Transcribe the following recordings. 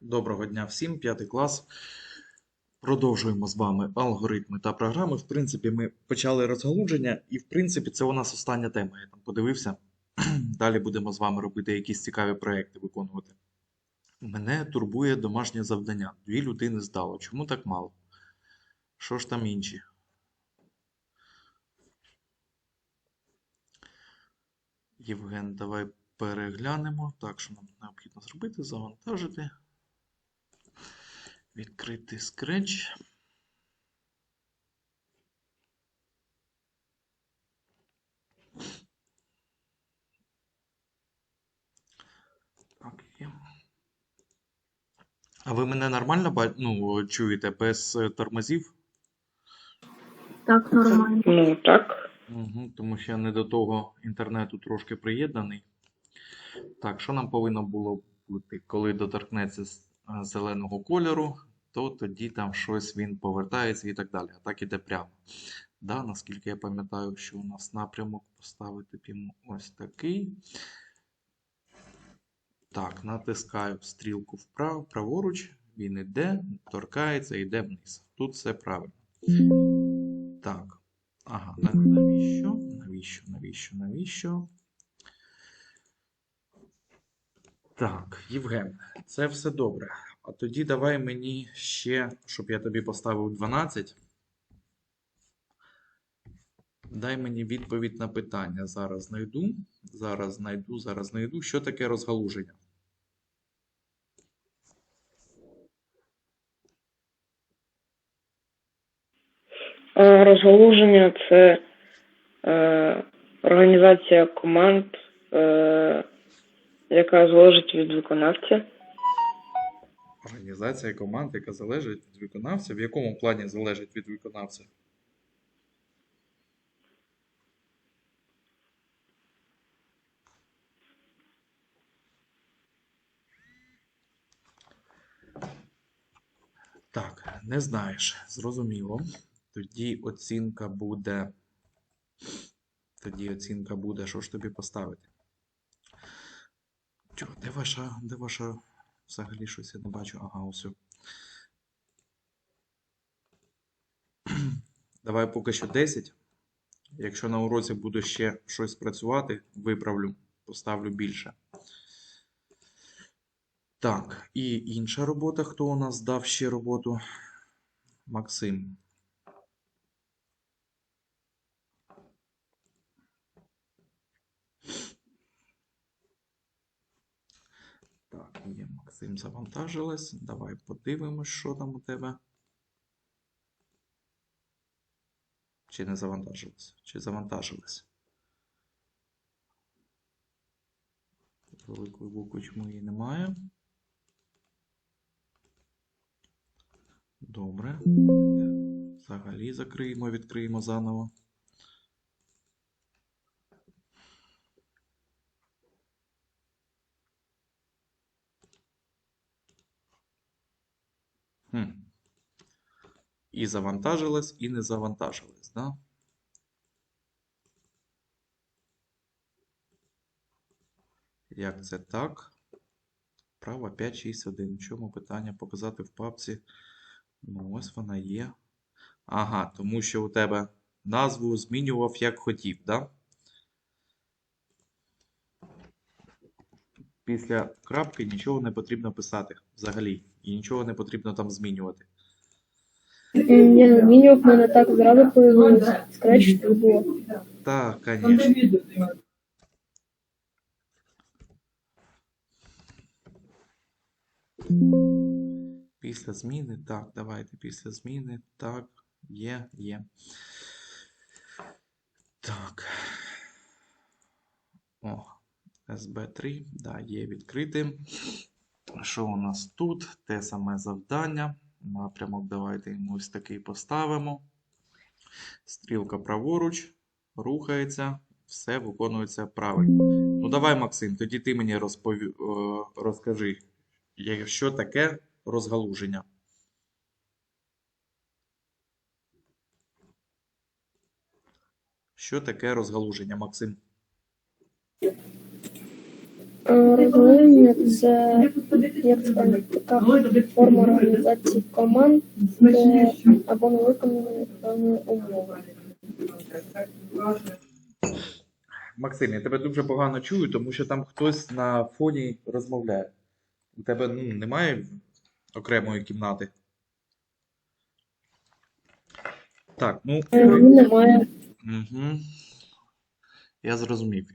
Доброго дня всім, п'ятий клас. Продовжуємо з вами алгоритми та програми. В принципі, ми почали розгалудження, і в принципі, це у нас остання тема. Я там подивився. Далі будемо з вами робити якісь цікаві проекти виконувати. Мене турбує домашнє завдання. Дві людини здало. Чому так мало? Що ж там інші? Євген, давай переглянемо. Так, що нам необхідно зробити? Завантажити. Відкрити Scratch. Так, є. А ви мене нормально ну, чуєте без е, тормозів? Так, нормально. Ну, так. Угу, тому що я не до того інтернету трошки приєднаний. Так, що нам повинно було бути? Коли доторкнеться е, зеленого кольору, то тоді там щось він повертається і так далі. А так іде прямо. Да, наскільки я пам'ятаю, що у нас напрямок поставити йому ось такий. Так, натискаю стрілку вправо, праворуч, він іде, торкається, йде вниз. Тут все правильно. Так. Ага, на- навіщо? Навіщо, навіщо, навіщо? Так, Євген, це все добре. А тоді давай мені ще, щоб я тобі поставив 12. Дай мені відповідь на питання. Зараз знайду. Зараз знайду, зараз знайду. Що таке розгалуження? Е, Розгалуження це е, організація команд, е, яка залежить від виконавця. Організація команд, яка залежить від виконавця. В якому плані залежить від виконавця? Так, не знаєш. Зрозуміло. Тоді оцінка буде. Тоді оцінка буде, що ж тобі поставити? Чого, де ваша, де ваша взагалі щось я не бачу? Ага, ось. Давай поки що 10. Якщо на уроці буде ще щось працювати, виправлю, поставлю більше. Так, і інша робота. Хто у нас дав ще роботу? Максим. Так, є Максим завантажилась. Давай подивимось, що там у тебе. Чи не завантажилось? Чи завантажилось? Великої букви чому її немає. Добре. Взагалі закриємо, відкриємо заново. І завантажилось, і не завантажилось, да? Як це так? Право 561. В чому питання показати в папці? Ну, ось вона є. Ага, тому що у тебе назву змінював як хотів, да? Після крапки нічого не потрібно писати взагалі. І нічого не потрібно там змінювати. Ні, змінював мене так зразу появився. Скреч не було. Так, звісно. Після зміни. Так, давайте після зміни. Так, є, є. Так. О, СБ3, да, є відкритим. Що у нас тут? Те саме завдання. Напрямок давайте йому ось такий поставимо. Стрілка праворуч, рухається, все виконується правильно. Ну, давай, Максим, тоді ти мені розпові... е, розкажи, що таке розгалуження. Що таке розгалуження, Максим? Е, це як це така форма організації команд, де або не виконані певні умови. Максим, я тебе дуже погано чую, тому що там хтось на фоні розмовляє. У тебе ну, немає окремої кімнати. Так, ну. Е, Ну, немає. Угу. Я зрозумів.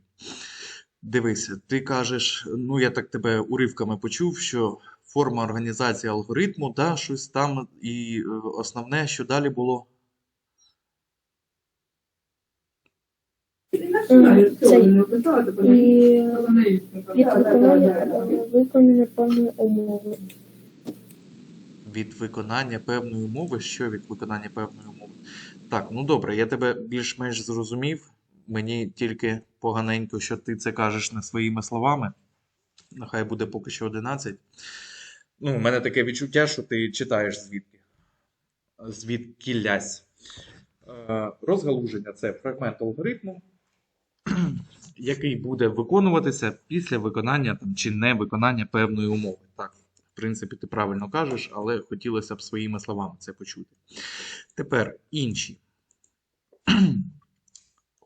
Дивися, ти кажеш, ну я так тебе уривками почув, що форма організації алгоритму, да, щось там, і е, основне, що далі було. Виконання певні умови. Від виконання певної умови, що від виконання певної умови? Так, ну добре, я тебе більш-менш зрозумів. Мені тільки поганенько, що ти це кажеш не своїми словами. Нехай буде поки що 11. Ну, у мене таке відчуття, що ти читаєш звідки. Звідкілясь. Е, Розгалуження це фрагмент алгоритму, який буде виконуватися після виконання там, чи не виконання певної умови. Так, в принципі, ти правильно кажеш, але хотілося б своїми словами це почути. Тепер інші.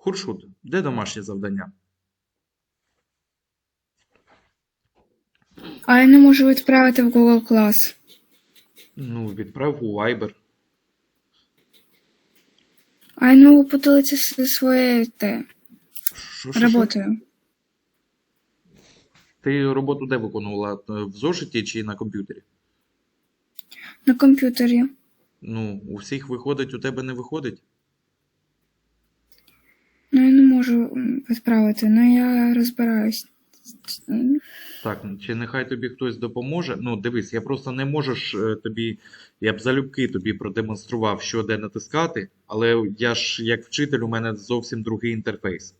Хуршут, де домашнє завдання? А я не можу відправити в Google Class. Ну, відправ у Viber. А я не можу поділитися зі своєю те, Що, що, що? роботою. Ти роботу де виконувала? В зошиті чи на комп'ютері? На комп'ютері. Ну, у всіх виходить, у тебе не виходить. Можу відправити, ну я розбираюсь. Так, чи нехай тобі хтось допоможе. Ну, дивись, я просто не можу ж е, тобі, я б залюбки тобі продемонстрував, що де натискати, але я ж як вчитель, у мене зовсім другий інтерфейс.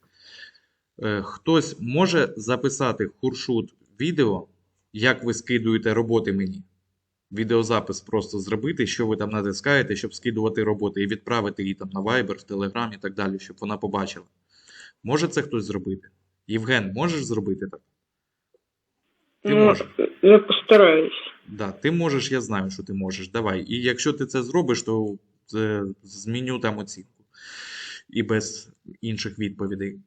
Е, Хтось може записати Хуршут відео, як ви скидуєте роботи мені. Відеозапис просто зробити, що ви там натискаєте, щоб скидувати роботи, і відправити її там на Viber, в Telegram і так далі, щоб вона побачила. Може це хтось зробити? Євген, можеш зробити так? Ти ну, можеш. я постараюсь. Да, ти можеш, я знаю, що ти можеш. Давай. І якщо ти це зробиш, то е, зміню там оцінку. І без інших відповідей.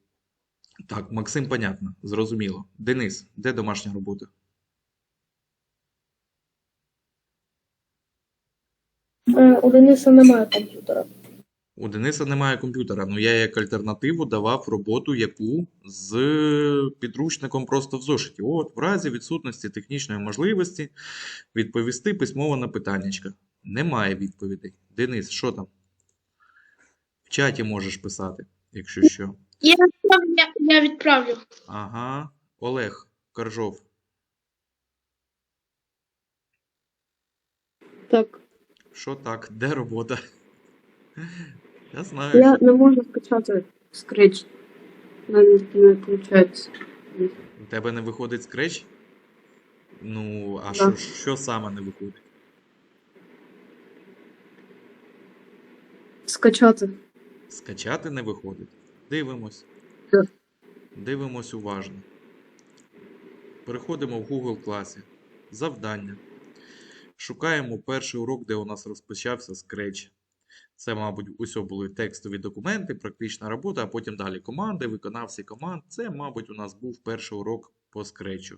Так, Максим, понятно, зрозуміло. Денис, де домашня робота? Е, У Дениса немає комп'ютера. У Дениса немає комп'ютера. Ну я як альтернативу давав роботу, яку з підручником просто в зошиті. От, в разі відсутності технічної можливості відповісти письмово на питаннячка. Немає відповідей. Денис, що там? В чаті можеш писати, якщо що. Я, я, я відправлю. Ага. Олег Коржов. Так, Що так? Де робота? Я знаю. я не можу скачати скреч. Навіть не виходить. У тебе не виходить скреч? Ну, а Да. що, що саме не виходить? Скачати. Скачати не виходить. Дивимось. Так. Дивимось уважно. Переходимо в Google класі. Завдання. Шукаємо перший урок, де у нас розпочався Scratch. Це, мабуть, усе були текстові документи, практична робота, а потім далі команди, виконавці команд. Це, мабуть, у нас був перший урок по Scratch.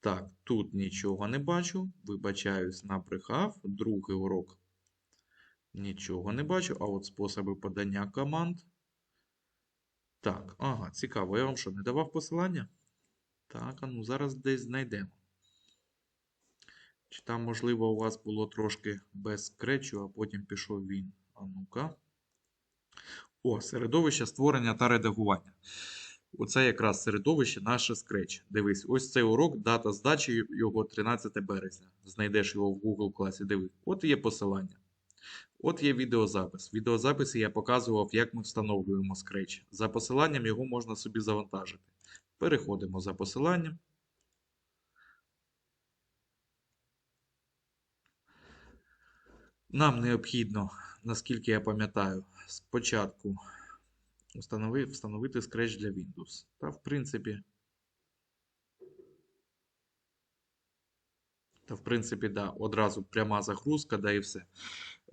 Так, тут нічого не бачу. Вибачаюсь, набрехав. Другий урок. Нічого не бачу. А от способи подання команд. Так, ага, цікаво. Я вам що, не давав посилання? Так, а ну зараз десь знайдемо. Чи там, можливо, у вас було трошки без скретчу, а потім пішов він. А ну-ка. О, середовище створення та редагування. Оце якраз середовище наше Scratch. Дивись, ось цей урок, дата здачі його 13 березня. Знайдеш його в Google класі. Диви. От є посилання. От є відеозапис. В відеозаписі я показував, як ми встановлюємо Scratch. За посиланням його можна собі завантажити. Переходимо за посиланням. Нам необхідно, наскільки я пам'ятаю, спочатку встанови- встановити Scratch для Windows. Та, в принципі, Та, в принципі, да, одразу пряма загрузка, да і все.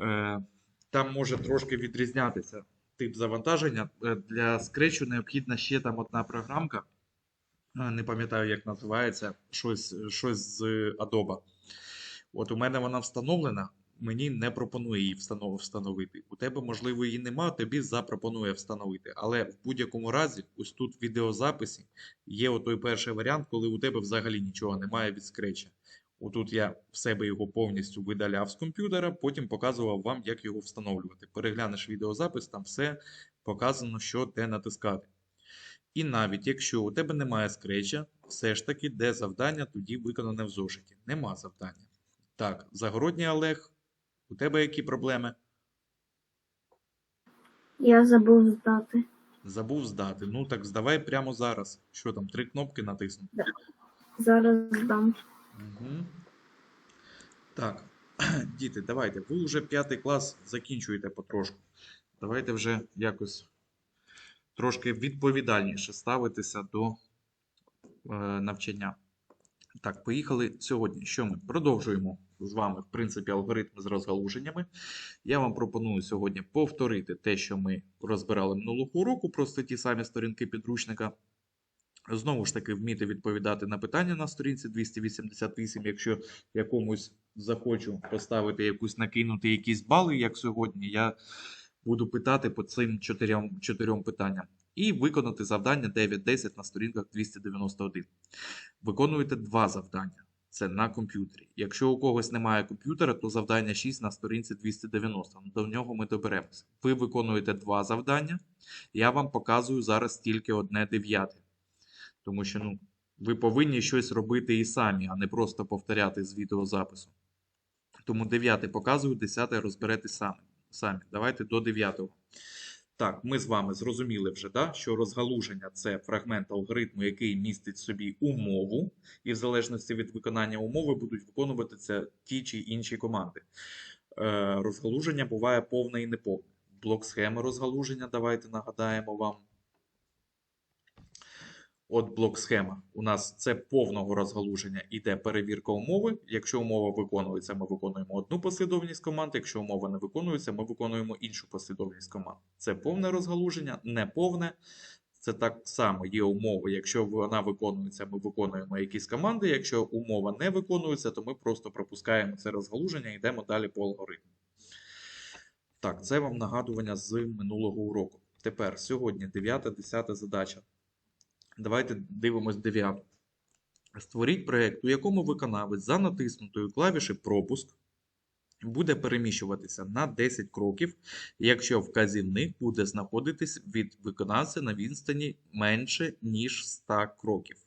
Е, там може трошки відрізнятися тип завантаження. Е, Для скретчу необхідна ще там одна програмка. Е, Не пам'ятаю, як називається, щось, щось з Adobe. От у мене вона встановлена, мені не пропонує її встановити. У тебе, можливо, її нема, тобі запропонує встановити. Але в будь-якому разі, ось тут в відеозаписі є отой перший варіант, коли у тебе взагалі нічого немає від скретча. Отут я в себе його повністю видаляв з комп'ютера, потім показував вам, як його встановлювати. Переглянеш відеозапис, там все показано, що де натискати. І навіть якщо у тебе немає скретча, все ж таки, де завдання, тоді виконане в зошиті. Нема завдання. Так, Загородній Олег, у тебе які проблеми? Я забув здати. Забув здати. Ну так здавай прямо зараз. Що там, три кнопки натиснути? Зараз здам. Угу. Так, діти, давайте. Ви вже п'ятий клас закінчуєте потрошку. Давайте вже якось трошки відповідальніше ставитися до е, навчання. Так, поїхали сьогодні. Що ми? Продовжуємо з вами, в принципі, алгоритми з розгалуженнями. Я вам пропоную сьогодні повторити те, що ми розбирали минулого уроку, просто ті самі сторінки підручника. Знову ж таки, вміти відповідати на питання на сторінці 288, якщо якомусь захочу поставити якусь накинути якісь бали, як сьогодні, я буду питати по цим чотирьом, чотирьом питанням. І виконати завдання 9-10 на сторінках 291. Виконуєте два завдання. Це на комп'ютері. Якщо у когось немає комп'ютера, то завдання 6 на сторінці 290. Ну, До нього ми доберемося. Ви виконуєте два завдання. Я вам показую зараз тільки одне дев'яте. Тому що ну, ви повинні щось робити і самі, а не просто повторяти з відеозапису. Тому дев'яте показую, десяте розберете самі. Давайте до дев'ятого. Так, ми з вами зрозуміли вже, да, що розгалуження це фрагмент алгоритму, який містить собі умову, і в залежності від виконання умови будуть виконуватися ті чи інші команди. Е, розгалуження буває повне і неповне. Блок схеми розгалуження, давайте нагадаємо вам. От блок схема. У нас це повного розгалуження іде перевірка умови. Якщо умова виконується, ми виконуємо одну послідовність команд. Якщо умова не виконується, ми виконуємо іншу послідовність команд. Це повне розгалуження, не повне. Це так само є умова. Якщо вона виконується, ми виконуємо якісь команди. Якщо умова не виконується, то ми просто пропускаємо це розгалуження і йдемо далі по алгоритму. Так, це вам нагадування з минулого уроку. Тепер сьогодні 9-10 задача. Давайте дивимось дев'яту. Створіть проєкт, у якому виконавець за натиснутою клавіші пропуск буде переміщуватися на 10 кроків, якщо вказівник буде знаходитись від виконавця на відстані менше, ніж 100 кроків.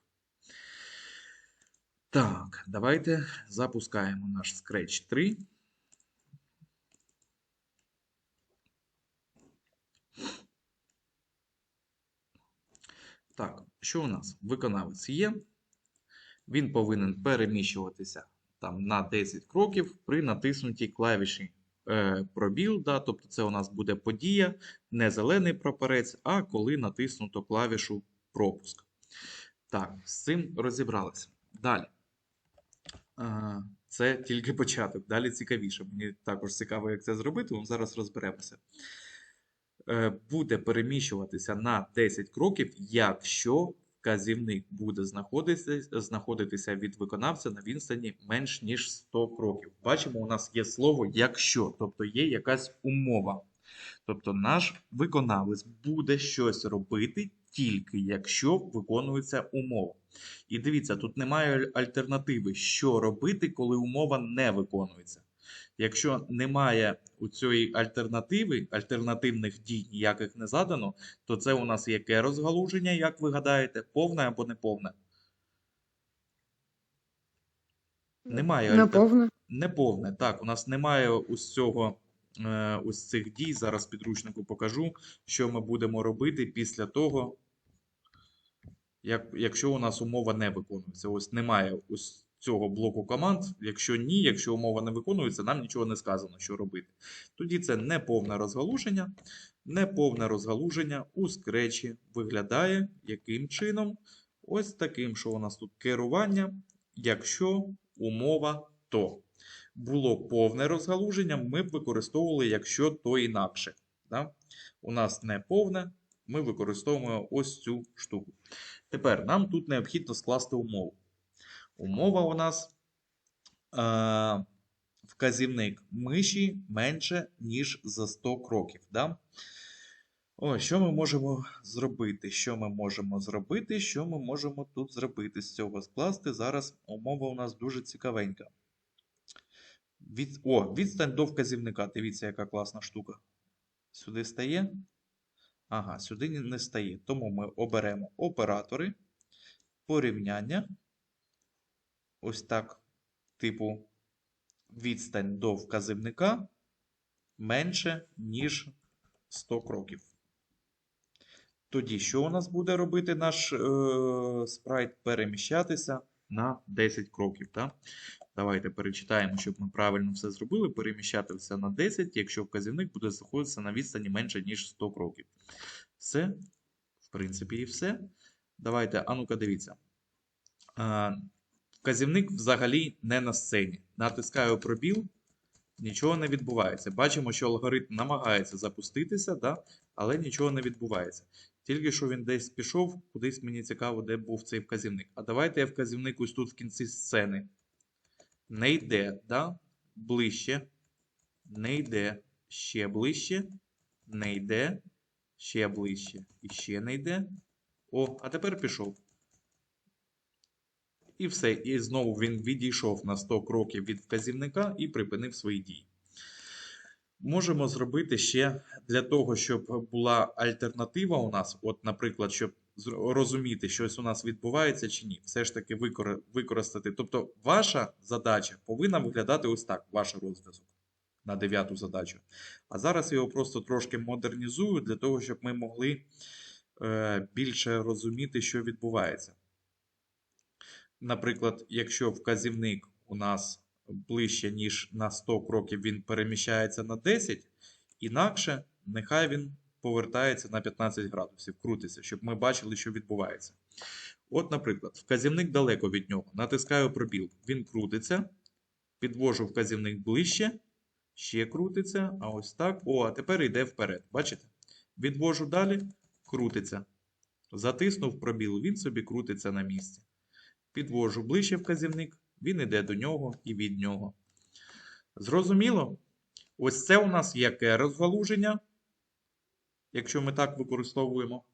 Так, давайте запускаємо наш Scratch 3. Так, що у нас? Виконавець є. Він повинен переміщуватися там на 10 кроків при натиснутій клавіші е, пробіл. Да, тобто це у нас буде подія, не зелений прапорець, а коли натиснуто клавішу пропуск. Так, з цим розібралися. Далі. Е, це тільки початок. Далі цікавіше. Мені також цікаво, як це зробити. Ну, зараз розберемося буде переміщуватися на 10 кроків, якщо вказівник буде знаходитися, знаходитися від виконавця на відстані менш ніж 100 кроків. Бачимо, у нас є слово якщо, тобто є якась умова. Тобто наш виконавець буде щось робити тільки якщо виконується умова. І дивіться, тут немає альтернативи, що робити, коли умова не виконується. Якщо немає у цієї альтернативи, альтернативних дій ніяких не задано, то це у нас яке розгалуження, як ви гадаєте, повне або неповне? Немає альтер- Неповне. Неповне. Так, у нас немає ось цього, е, ось цих дій. Зараз підручнику покажу, що ми будемо робити після того, як, якщо у нас умова не виконується. Ось немає ось цього блоку команд. Якщо ні, якщо умова не виконується, нам нічого не сказано, що робити. Тоді це неповне розгалуження. Неповне розгалуження у скречі виглядає яким чином? Ось таким, що у нас тут керування, якщо умова Тобто було повне розгалуження, ми б використовували, якщо то інакше. Да? У нас не повне, ми використовуємо ось цю штуку. Тепер нам тут необхідно скласти умову. Умова у нас е, вказівник миші менше, ніж за 100 кроків. Да? О, що ми можемо зробити? Що ми можемо зробити? Що ми можемо тут зробити з цього скласти? Зараз умова у нас дуже цікавенька. Від... О, відстань до вказівника. Дивіться, яка класна штука. Сюди стає? Ага, сюди не стає. Тому ми оберемо оператори, порівняння. Ось так, типу, відстань до вказівника менше, ніж 100 кроків. Тоді що у нас буде робити наш е, спрайт? Переміщатися на 10 кроків. Так? Давайте перечитаємо, щоб ми правильно все зробили. Переміщатися на 10, якщо вказівник буде знаходитися на відстані менше, ніж 100 кроків. Все, в принципі, і все. Давайте, а ну-ка, дивіться. Вказівник взагалі не на сцені. Натискаю пробіл, нічого не відбувається. Бачимо, що алгоритм намагається запуститися, да? але нічого не відбувається. Тільки що він десь пішов, кудись мені цікаво, де був цей вказівник. А давайте я вказівник ось тут в кінці сцени. Не йде, да? ближче, не йде, ще ближче, не йде, ще ближче і ще не йде. О, а тепер пішов. І все. І знову він відійшов на 100 кроків від вказівника і припинив свої дії. Можемо зробити ще для того, щоб була альтернатива у нас, от, наприклад, щоб розуміти, щось у нас відбувається чи ні, все ж таки викор- використати. Тобто, ваша задача повинна виглядати ось так, ваш розв'язок на дев'яту задачу. А зараз його просто трошки модернізую для того, щоб ми могли е, більше розуміти, що відбувається. Наприклад, якщо вказівник у нас ближче, ніж на 100 кроків, він переміщається на 10, інакше нехай він повертається на 15 градусів, крутиться, щоб ми бачили, що відбувається. От, наприклад, вказівник далеко від нього. Натискаю пробіл, він крутиться, підвожу вказівник ближче, ще крутиться, а ось так. О, а тепер йде вперед. Бачите? Відвожу далі, крутиться. Затиснув пробіл, він собі крутиться на місці. Підвожу ближче вказівник, він йде до нього і від нього. Зрозуміло? Ось це у нас яке розгалуження, якщо ми так використовуємо.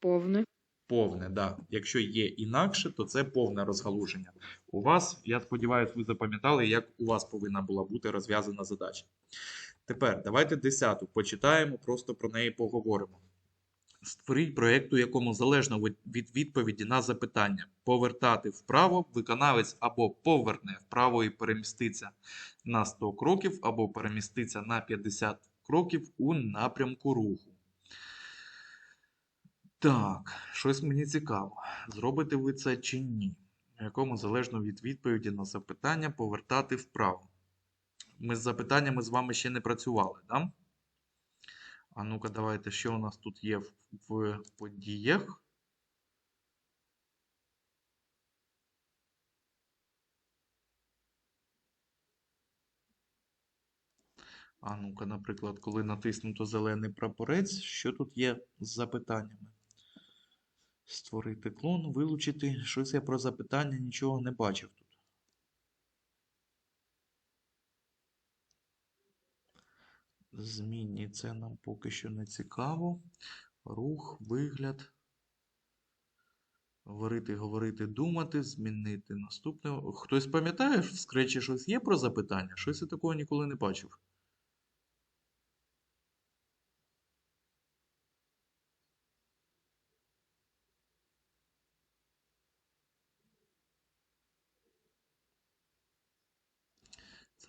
Повне. Повне, да. Якщо є інакше, то це повне розгалуження. У вас, я сподіваюся, ви запам'ятали, як у вас повинна була бути розв'язана задача. Тепер давайте десяту почитаємо, просто про неї поговоримо. Створіть проєкт, у якому залежно від- від відповіді на запитання повертати вправо, виконавець або поверне вправо і переміститься на 100 кроків, або переміститься на 50 кроків у напрямку руху. Так, щось мені цікаво. Зробите ви це чи ні? В якому залежно від відповіді на запитання повертати вправо. Ми з запитаннями з вами ще не працювали, да? А ну-ка, давайте, що у нас тут є в, в подіях? А ну-ка, наприклад, коли натиснуто зелений прапорець, що тут є з запитаннями? Створити клон, вилучити. Щось я про запитання нічого не бачив тут. Змінні це нам поки що не цікаво. Рух, вигляд. Говорити, говорити, думати, змінити наступне. Хтось пам'ятає, в скречі щось є про запитання? Щось я такого ніколи не бачив.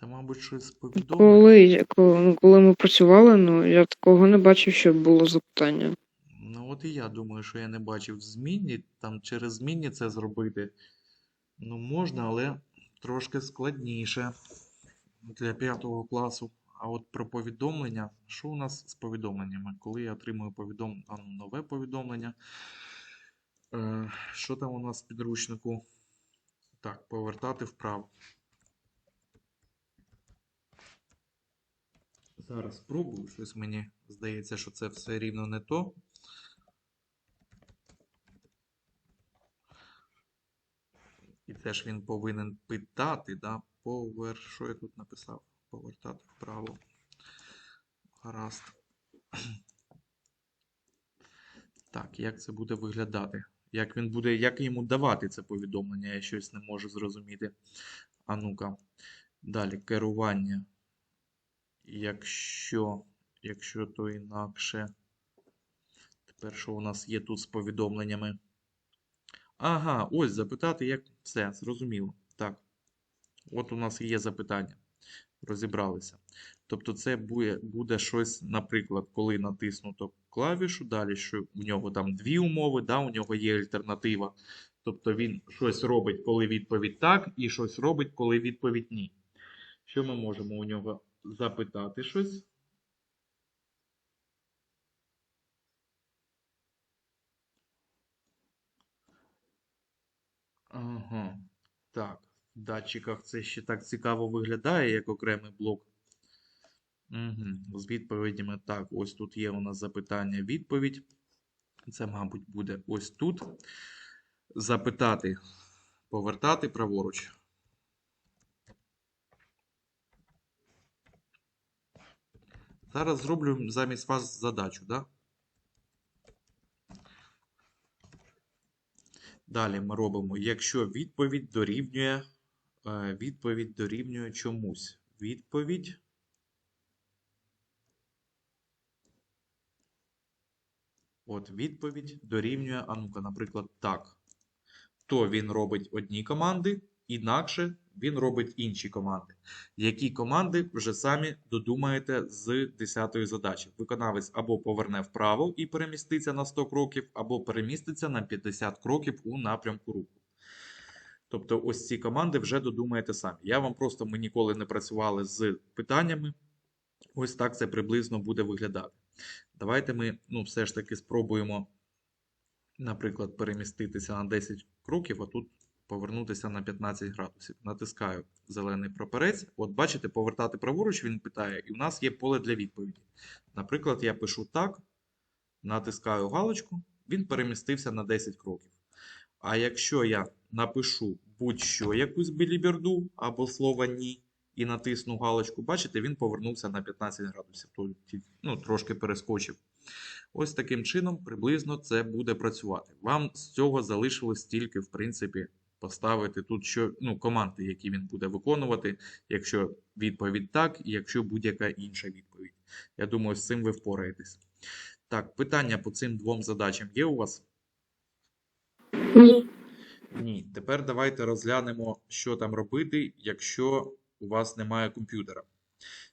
Це, мабуть, щось з повідомлень. Коли, коли, коли ми працювали, ну я такого не бачив, щоб було запитання. Ну, от і я думаю, що я не бачив змінні, там через змінні це зробити. Ну, можна, але трошки складніше для п'ятого класу. А от про повідомлення, що у нас з повідомленнями? Коли я отримую повідом... а, ну, нове повідомлення, е, що там у нас в підручнику? Так, повертати вправо. Зараз спробую. Щось мені здається, що це все рівно не то. І теж він повинен питати, да? Повер... Що я тут написав? Повертати вправо. Гаразд. Так, як це буде виглядати? Як він буде, як йому давати це повідомлення? Я щось не можу зрозуміти. А ну-ка. Далі, керування. Якщо, якщо то інакше. Тепер що у нас є тут з повідомленнями? Ага, ось запитати, як все, зрозуміло. Так. От у нас є запитання. Розібралися. Тобто це буде, буде щось, наприклад, коли натиснуто клавішу, далі що у нього там дві умови, да, у нього є альтернатива. Тобто він щось робить, коли відповідь так, і щось робить, коли відповідь ні. Що ми можемо у нього запитати щось? Ага. Так, в датчиках це ще так цікаво виглядає, як окремий блок. Угу. З відповідями так, ось тут є у нас запитання відповідь. Це, мабуть, буде ось тут. Запитати, повертати праворуч. Зараз зроблю замість вас задачу, да? Далі ми робимо, якщо відповідь дорівнює, е, відповідь дорівнює чомусь. Відповідь. От відповідь дорівнює, а ну-ка, наприклад, так. То він робить одні команди, інакше він робить інші команди. Які команди вже самі додумаєте з 10-ї задачі. Виконавець або поверне вправо і переміститься на 100 кроків, або переміститься на 50 кроків у напрямку руху. Тобто, ось ці команди вже додумаєте самі. Я вам просто ми ніколи не працювали з питаннями. Ось так це приблизно буде виглядати. Давайте ми ну, все ж таки спробуємо, наприклад, переміститися на 10 кроків, а тут повернутися на 15 градусів. Натискаю зелений прапорець. От бачите, повертати праворуч він питає, і в нас є поле для відповіді. Наприклад, я пишу так, натискаю галочку, він перемістився на 10 кроків. А якщо я напишу будь-що якусь біліберду або слово ні, і натисну галочку, бачите, він повернувся на 15 градусів. Ну, трошки перескочив. Ось таким чином приблизно це буде працювати. Вам з цього залишилось тільки, в принципі, поставити тут що, ну, команди, які він буде виконувати, якщо відповідь так, і якщо будь-яка інша відповідь. Я думаю, з цим ви впораєтесь. Так, питання по цим двом задачам є у вас? Ні. Ні. Тепер давайте розглянемо, що там робити, якщо у вас немає комп'ютера.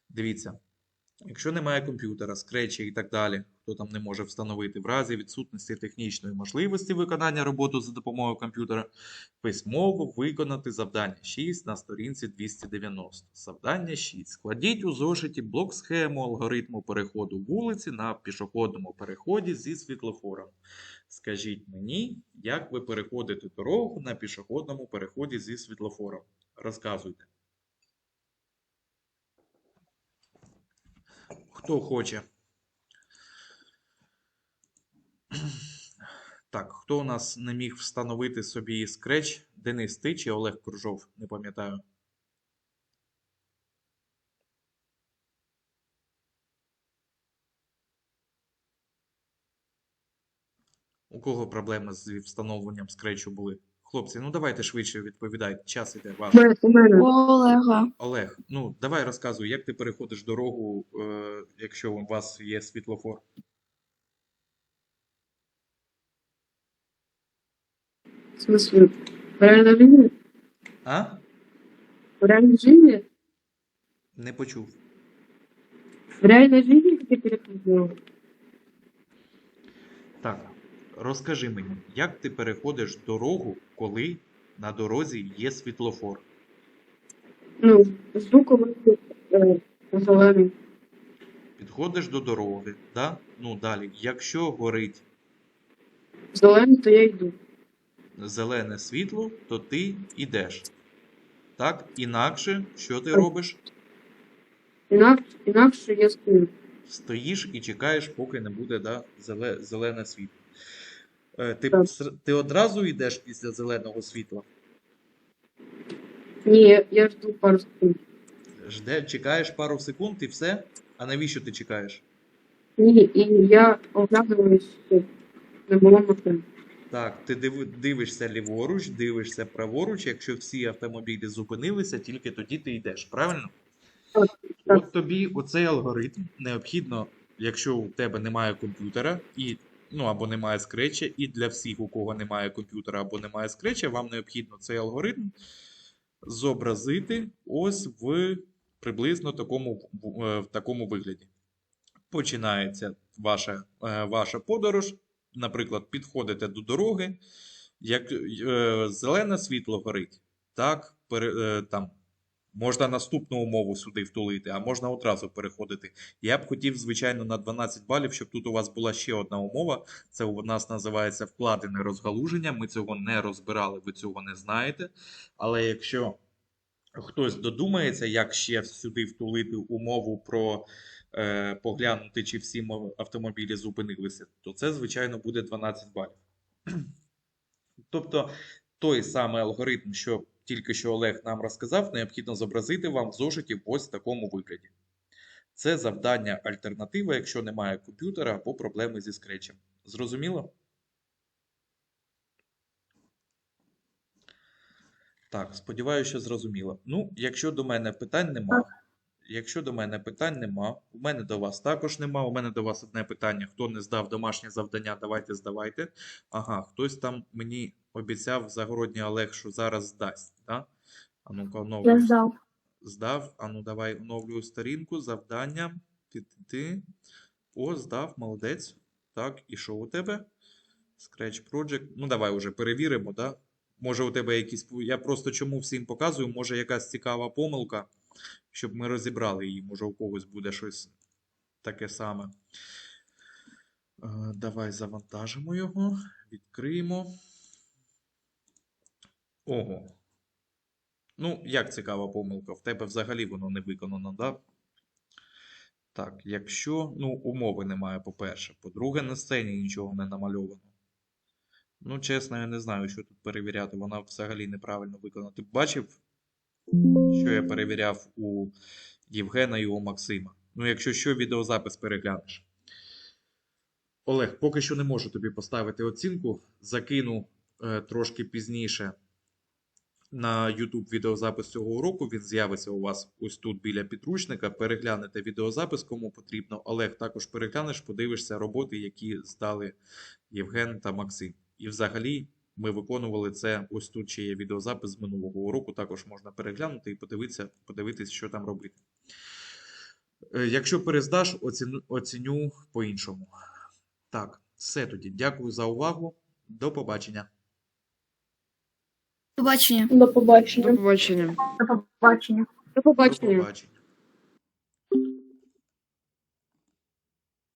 Дивіться, якщо немає комп'ютера, скретчі і так далі, хто там не може встановити в разі відсутності технічної можливості виконання роботи за допомогою комп'ютера, письмово виконати завдання 6 на сторінці 290. Завдання 6. Складіть у зошиті блок схему алгоритму переходу вулиці на пішохідному переході зі світлофором. Скажіть мені, як ви переходите дорогу на пішохідному переході зі світлофором? Розказуйте. Хто хоче? Так, хто у нас не міг встановити собі скреч? Денис, ти чи Олег Кружов? Не пам'ятаю. У кого проблеми з встановленням скретчу були? Хлопці, ну давайте швидше відповідайте. Час іде ваш. Олега. Олег, ну давай розказуй, як ти переходиш дорогу, е, якщо у вас є світлофор? В смысле? В реальной жизни? А? В реальной жизни? Не почув. В реальной жизни ты переходил? Так, розкажи мені, як ти переходиш дорогу, коли на дорозі є світлофор? Ну, звуком э, зелений. Підходиш до дороги, да? Ну далі, якщо горить Зелений, то я йду. зелене світло, то ти йдеш. Так? Інакше, що ти робиш? Інакше, інакше я стою. Стоїш і чекаєш, поки не буде да, зеле, зелене світло. Е, Ти, ти одразу йдеш після зеленого світла? Ні, я, жду пару секунд. Жде, чекаєш пару секунд і все? А навіщо ти чекаєш? Ні, і я оглядаюсь, не було машин. Так, ти диви- дивишся ліворуч, дивишся праворуч, якщо всі автомобілі зупинилися, тільки тоді ти йдеш, правильно? Так, так. От тобі оцей алгоритм необхідно, якщо у тебе немає комп'ютера, і, ну або немає скретча, і для всіх, у кого немає комп'ютера або немає скретча, вам необхідно цей алгоритм зобразити ось в приблизно такому, в- е, такому вигляді. Починається ваша, е, ваша подорож. Наприклад, підходите до дороги, як е, зелене світло горить, так, пере, е, там, можна наступну умову сюди втулити, а можна одразу переходити. Я б хотів, звичайно, на 12 балів, щоб тут у вас була ще одна умова. Це у нас називається вкладене розгалуження. Ми цього не розбирали, ви цього не знаєте. Але якщо хтось додумається, як ще сюди втулити умову про е, поглянути, чи всі автомобілі зупинилися, то це, звичайно, буде 12 балів. Тобто, той самий алгоритм, що тільки що Олег нам розказав, необхідно зобразити вам в зошиті в такому вигляді. Це завдання альтернатива, якщо немає комп'ютера або проблеми зі скретчем. Зрозуміло? Так, сподіваюся, що зрозуміло. Ну, якщо до мене питань нема, якщо до мене питань нема, у мене до вас також нема. У мене до вас одне питання. Хто не здав домашнє завдання, давайте здавайте. Ага, хтось там мені обіцяв Загородній Олег, що зараз здасть. Да? А ну-ка, Я здав. Здав. А ну давай оновлюю сторінку. Завдання. Ти. О, здав, молодець. Так, і що у тебе? Scratch Project. Ну, давай уже перевіримо, да? Може, у тебе якісь. Я просто чому всім показую, може якась цікава помилка, щоб ми розібрали її. Може, у когось буде щось таке саме. Е, Давай завантажимо його, відкриємо. Ого. Ну, як цікава помилка? В тебе взагалі воно не виконано, да? Так, якщо, ну, умови немає, по-перше. По-друге, на сцені нічого не намальовано. Ну, чесно, я не знаю, що тут перевіряти. Вона взагалі неправильно виконана. Ти бачив, що я перевіряв у Євгена і у Максима? Ну, якщо що, відеозапис переглянеш. Олег, поки що не можу тобі поставити оцінку. Закину е, трошки пізніше на YouTube відеозапис цього уроку. Він з'явиться у вас ось тут біля підручника. Переглянете відеозапис, кому потрібно. Олег, також переглянеш, подивишся роботи, які здали Євген та Максим. І взагалі ми виконували це. Ось тут ще є відеозапис з минулого уроку. Також можна переглянути і подивитися, подивитись, що там робити. Е, Якщо перездаш, оціну, оціню по-іншому. Так, все тоді. Дякую за увагу. До побачення. Побачення. До побачення. До побачення. До побачення. До До побачення. побачення.